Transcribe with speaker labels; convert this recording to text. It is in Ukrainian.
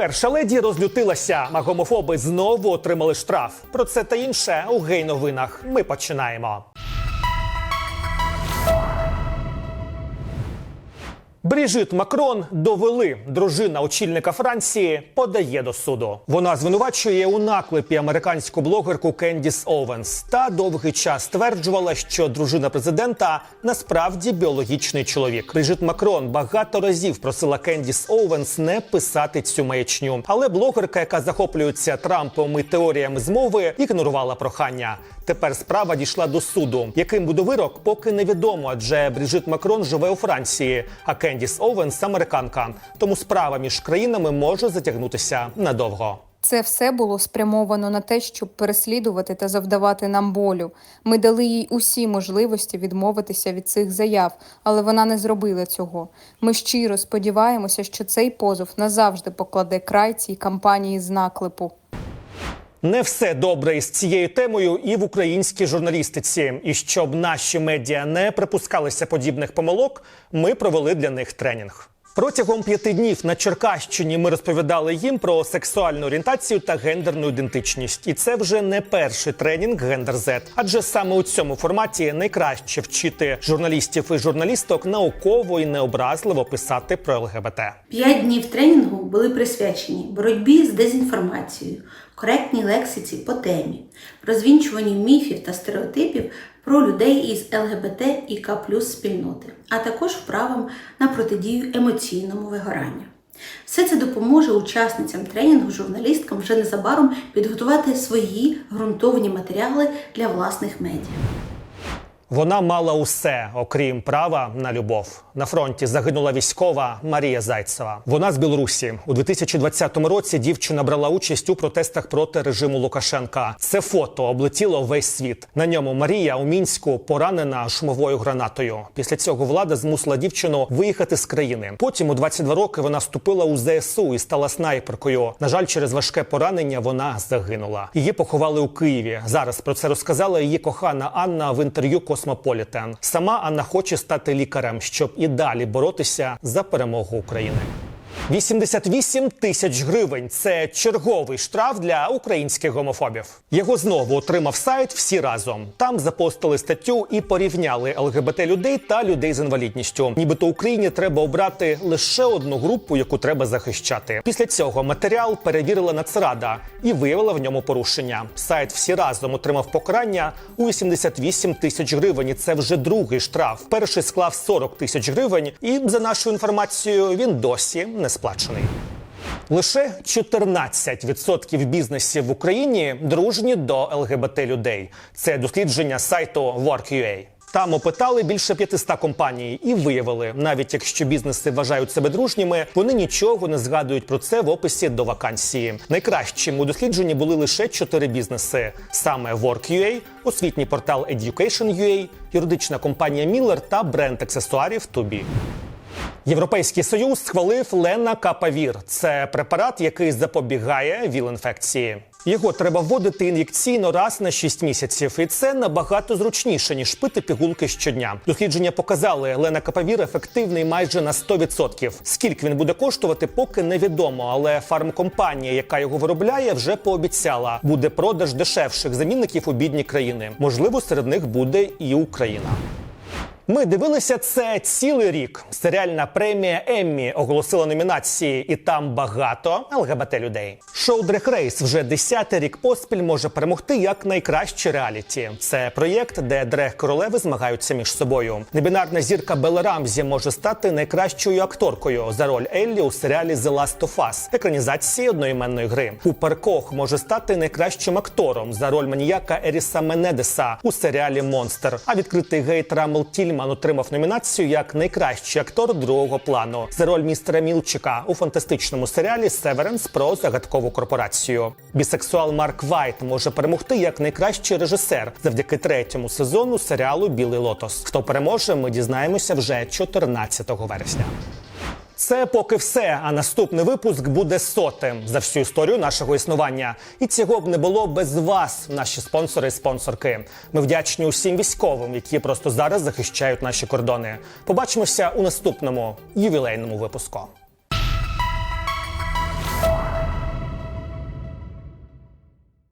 Speaker 1: Перша леді розлютилася, а гомофоби знову отримали штраф. Про це та інше у гей-новинах. Ми починаємо. Бріжит Макрон довели. Дружина очільника Франції подає до суду. Вона звинувачує у наклепі американську блогерку Кендіс Овенс та довгий час стверджувала, що дружина президента насправді біологічний чоловік. Бріжит Макрон багато разів просила Кендіс Овенс не писати цю маячню, але блогерка, яка захоплюється Трампом і теоріями змови, ігнорувала прохання. Тепер справа дійшла до суду. Яким буде вирок, поки невідомо, адже Бріжит Макрон живе у Франції, а Кендіс Овенс американка. Тому справа між країнами може затягнутися надовго.
Speaker 2: Це все було спрямовано на те, щоб переслідувати та завдавати нам болю. Ми дали їй усі можливості відмовитися від цих заяв, але вона не зробила цього. Ми щиро сподіваємося, що цей позов назавжди покладе край цій кампанії з наклепу.
Speaker 1: Не все добре із цією темою і в українській журналістиці. І щоб наші медіа не припускалися подібних помилок, ми провели для них тренінг. Протягом п'яти днів на Черкащині ми розповідали їм про сексуальну орієнтацію та гендерну ідентичність. І це вже не перший тренінг Гендер Z. Адже саме у цьому форматі найкраще вчити журналістів і журналісток науково і необразливо писати про ЛГБТ.
Speaker 3: П'ять днів тренінгу були присвячені боротьбі з дезінформацією, коректній лексиці по темі, розвінчуванню міфів та стереотипів про людей із ЛГБТ і К спільноти, а також вправам на протидію емоційному вигоранню. Все це допоможе учасницям тренінгу журналісткам вже незабаром підготувати свої ґрунтовні матеріали для власних медіа.
Speaker 1: Вона мала усе, окрім права на любов. На фронті загинула військова Марія Зайцева. Вона з Білорусі у 2020 році. Дівчина брала участь у протестах проти режиму Лукашенка. Це фото облетіло весь світ. На ньому Марія у мінську поранена шумовою гранатою. Після цього влада змусила дівчину виїхати з країни. Потім у 22 роки вона вступила у ЗСУ і стала снайперкою. На жаль, через важке поранення вона загинула. Її поховали у Києві. Зараз про це розказала її кохана Анна в інтерв'ю Космополітен. Сама Анна хоче стати лікарем, щоб і далі боротися за перемогу України. 88 тисяч гривень це черговий штраф для українських гомофобів. Його знову отримав сайт всі разом. Там запостили статтю і порівняли ЛГБТ людей та людей з інвалідністю. Нібито Україні треба обрати лише одну групу, яку треба захищати. Після цього матеріал перевірила Нацрада і виявила в ньому порушення. Сайт всі разом отримав покарання у 88 тисяч гривень. Це вже другий штраф. Перший склав 40 тисяч гривень, і за нашою інформацією він досі не сплачений. Лише 14% бізнесів в Україні дружні до ЛГБТ людей. Це дослідження сайту Work.ua. Там опитали більше 500 компаній і виявили, навіть якщо бізнеси вважають себе дружніми, вони нічого не згадують про це в описі до вакансії. Найкращим у дослідженні були лише чотири бізнеси: саме Work.ua, освітній портал Education.ua, юридична компанія Miller та бренд аксесуарів Тобі. Європейський союз схвалив ленакапавір. Це препарат, який запобігає віл-інфекції. Його треба вводити ін'єкційно раз на 6 місяців, і це набагато зручніше ніж пити пігулки щодня. Дослідження показали, ленакапавір ефективний майже на 100%. Скільки він буде коштувати, поки невідомо. Але фармкомпанія, яка його виробляє, вже пообіцяла, буде продаж дешевших замінників у бідні країни. Можливо, серед них буде і Україна. Ми дивилися це цілий рік. Серіальна премія Еммі оголосила номінації, і там багато ЛГБТ людей. Шоу Дрех Рейс вже десятий рік поспіль може перемогти як найкраще реаліті. Це проєкт, де дрех королеви змагаються між собою. Небінарна зірка Белла Рамзі може стати найкращою акторкою за роль Еллі у серіалі The Last of Us, екранізації одноіменної гри. Купер Кох може стати найкращим актором за роль маніяка Еріса Менедеса у серіалі Монстер. А відкритий гейт Рамел Тільман отримав номінацію як найкращий актор другого плану за роль містера Мілчика у фантастичному серіалі Северенс про загадкову корпорацію. Бісексуал Марк Вайт може перемогти як найкращий режисер завдяки третьому сезону серіалу Білий Лотос. Хто переможе, ми дізнаємося вже 14 вересня. Це поки все. А наступний випуск буде сотим за всю історію нашого існування. І цього б не було без вас, наші спонсори і спонсорки. Ми вдячні усім військовим, які просто зараз захищають наші кордони. Побачимося у наступному ювілейному випуску.